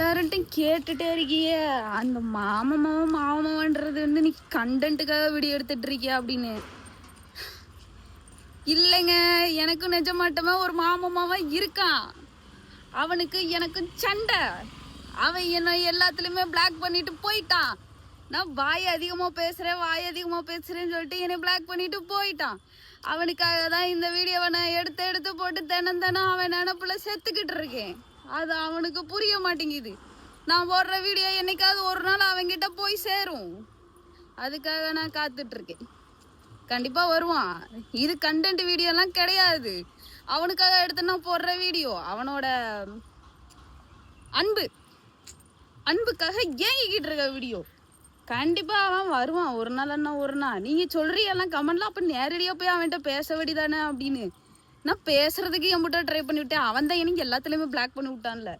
எல்லார்ட்டையும் கேட்டுட்டே இருக்கியே. அந்த மாமமாவும் மாமமான்றது வந்து நீ கண்டென்ட்டுக்காக வீடியோ எடுத்துட்டு இருக்கியா அப்படின்னு. இல்லைங்க எனக்கும் நிஜமாட்டமா ஒரு மாமமாவா இருக்கான். அவனுக்கு எனக்கு சண்டை. அவன் என்ன எல்லாத்துலயுமே பிளாக் பண்ணிட்டு போயிட்டான். நான் வாய் அதிகமா பேசுறேன் வாய் அதிகமா பேசுறேன்னு சொல்லிட்டு என்னை பிளாக் பண்ணிட்டு போயிட்டான். அவனுக்காக தான் இந்த வீடியோவை நான் எடுத்து எடுத்து போட்டு தினம் தினம் அவன் நினப்புல செத்துக்கிட்டு இருக்கேன். அது அவனுக்கு புரிய மாட்டேங்குது. நான் போடுற வீடியோ என்னைக்காவது ஒரு நாள் அவங்கிட்ட போய் சேரும். அதுக்காக நான் காத்துட்ருக்கேன். கண்டிப்பாக வருவான். இது கண்டென்ட் வீடியோலாம் கிடையாது. அவனுக்காக எடுத்து நான் போடுற வீடியோ அவனோட அன்பு. அன்புக்காக ஏங்கிக்கிட்டு இருக்க வீடியோ கண்டிப்பாக அவன் வருவான். ஒரு நாள் என்ன ஒரு நாள். நீங்க சொல்றீங்கலாம் கமெண்ட்லாம் அப்போ நேரடியாக போய் அவன்கிட்ட பேச வேண்டியதானே அப்படின்னு. நான் பேசுறதுக்கு என்கிட்ட ட்ரை பண்ணி விட்டேன். அவன் தான் எனக்கு எல்லாத்துலேயுமே பிளாக் பண்ணி விட்டான்ல.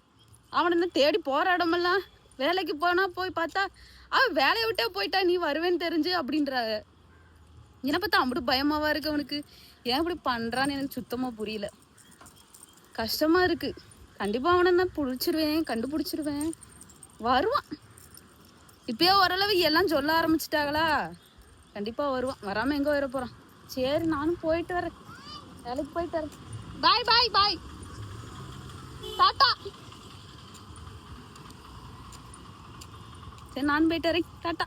அவனை என்ன தேடி போகிற இடமெல்லாம் வேலைக்கு போனா போய் பார்த்தா அவன் வேலையை விட்டே போயிட்டா நீ வருவேன்னு தெரிஞ்சு அப்படின்றாங்க. என்னை பார்த்தா அப்படி பயமாவா இருக்கு அவனுக்கு. ஏன் இப்படி பண்றான்னு எனக்கு சுத்தமா புரியல. கஷ்டமா இருக்கு. கண்டிப்பா அவனை நான் பிடிச்சிருவேன் கண்டுபிடிச்சிருவேன். வருவான். இப்பயே ஓரளவு எல்லாம் சொல்ல ஆரம்பிச்சிட்டாங்களா? கண்டிப்பா வருவான். வராம எங்க வர போறான்? சரி நானும் போயிட்டு வரேன். வேலைக்கு போயிட்டு பாய் பாய் பாய் டாட்டா சரி நான் போயிட்டு வரேன். டாட்டா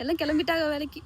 எல்லாம் கிளம்பிட்டாங்க வேலைக்கு.